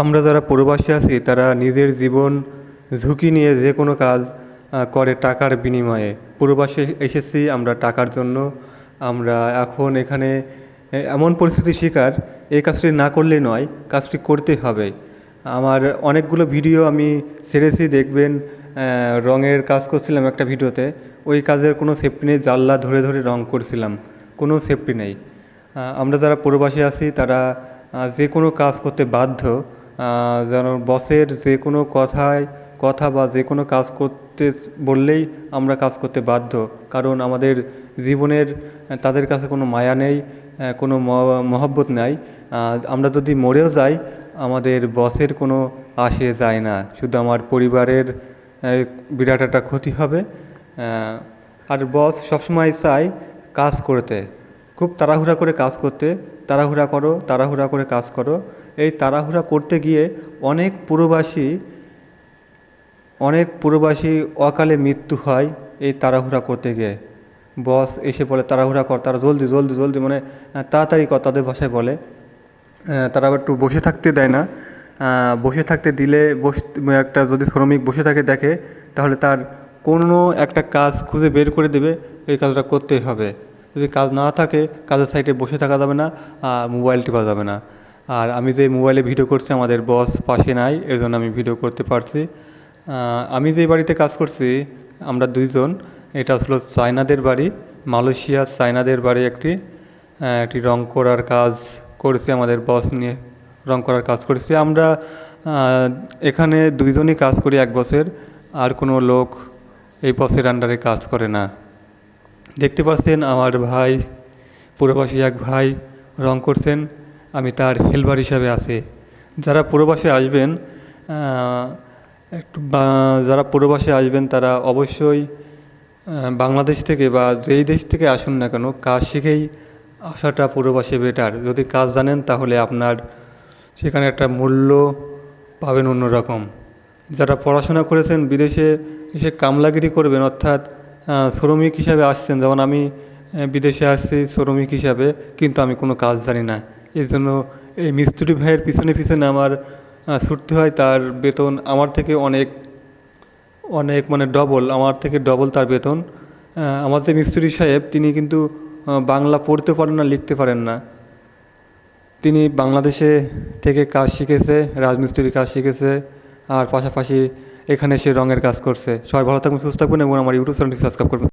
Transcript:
আমরা যারা প্রবাসী আছি, তারা নিজের জীবন ঝুঁকি নিয়ে যে কোনো কাজ করে টাকার বিনিময়ে। প্রবাসে এসেছি আমরা টাকার জন্য। আমরা এখন এখানে এমন পরিস্থিতির শিকার। এই কাজটি না করলেই নয়, কাজটি করতে হবে। আমার অনেকগুলো ভিডিও আমি ছেড়েছি, দেখবেন রঙের কাজ করছিলাম একটা ভিডিওতে। ওই কাজের কোনো সেফটি নেই, জানলা ধরে ধরে রঙ করছিলাম। কোনো সেফটি নেই। আমরা যারা প্রবাসী আছি, তারা যে কোনো কাজ করতে বাধ্য। যেন বসের যে কোনো কথায় কথা বা যে কোনো কাজ করতে বললেই আমরা কাজ করতে বাধ্য। কারণ আমাদের জীবনের তাদের কাছে কোনো মায়া নেই কোনো মহব্বত নাই। আমরা যদি মরেও যাই, আমাদের বসের কোনো আসে যায় না। শুধু আমার পরিবারের বিরাট একটা ক্ষতি হবে। আর বস সবসময় চায় কাজ করতে। খুব তাড়াহুড়া করে কাজ করতে। তাড়াহুড়া করো, তাড়াহুড়া করে কাজ করো। এই তাড়াহুড়া করতে গিয়ে অনেক প্রবাসী অনেক প্রবাসী অকালে মৃত্যু হয় এই তাড়াহুড়া করতে গিয়ে। বস এসে বলে, তাড়াহুড়া কর, তারা জলদি জলদি জলদি মানে তাড়াতাড়ি কর, তাদের ভাষায় বলে। তারা আবার একটু বসে থাকতে দেয় না। বসে থাকতে দিলে বস, একটা যদি শ্রমিক বসে থাকে দেখে, তাহলে তার কোনো একটা কাজ খুঁজে বের করে দেবে, এই কাজটা করতেই হবে। যদি কাজ না থাকে, কাজের সাইডে বসে থাকা যাবে না মোবাইল টেপা যাবে না। আর আমি যে মোবাইলে ভিডিও করছি, আমাদের বস পাশে নাই, এজন্য আমি ভিডিও করতে পারছি। আমি যে বাড়িতে কাজ করছি, আমরা দুইজন, এটা হলো চায়নাদের বাড়ি, মালয়েশিয়া চায়নাদের বাড়ি একটি। একটি রং করার কাজ করেছি, আমাদের বস নিয়ে রং করার কাজ করেছি। আমরা এখানে দুইজনই কাজ করি এক বসের আর কোনো লোক এই বসের আন্ডারে কাজ করে না। দেখতে পাচ্ছেন, আমার ভাই প্রবাসী এক ভাই রং করছেন। আমি তার হেল্পার হিসাবে আছি। যারা প্রবাসে আসবেন একটু যারা প্রবাসে আসবেন, তারা অবশ্যই বাংলাদেশ থেকে বা যেই দেশ থেকে আসুন না কেন, কাজ শিখেই আসাটা প্রবাসে বেটার যদি কাজ জানেন, তাহলে আপনার সেখানে একটা মূল্য পাবেন অন্যরকম। যারা পড়াশোনা করেছেন, বিদেশে এসে কামলাগিরি করবেন, অর্থাৎ শ্রমিক হিসাবে আসছেন, যেমন আমি বিদেশে আসছি শ্রমিক হিসাবে, কিন্তু আমি কোনো কাজ জানি না। এই জন্য এই মিস্ত্রি ভাইয়ের পিছনে পিছনে আমার ছুটতে হয়। তার বেতন আমার থেকে অনেক অনেক মানে ডবল আমার থেকে ডবল তার বেতন। আমার যে মিস্ত্রি সাহেব, তিনি কিন্তু বাংলা পড়তে পারেন না, লিখতে পারেন না। তিনি বাংলাদেশে থেকে কাজ শিখেছে, রাজমিস্ত্রির কাজ শিখেছে, আর পাশাপাশি এখানে এসে রঙের কাজ করছে। সবাই ভালো থাকবেন, সুস্থ থাকবেন, এবং আমার ইউটিউব চ্যানেলটি সাবস্ক্রাইব করবেন।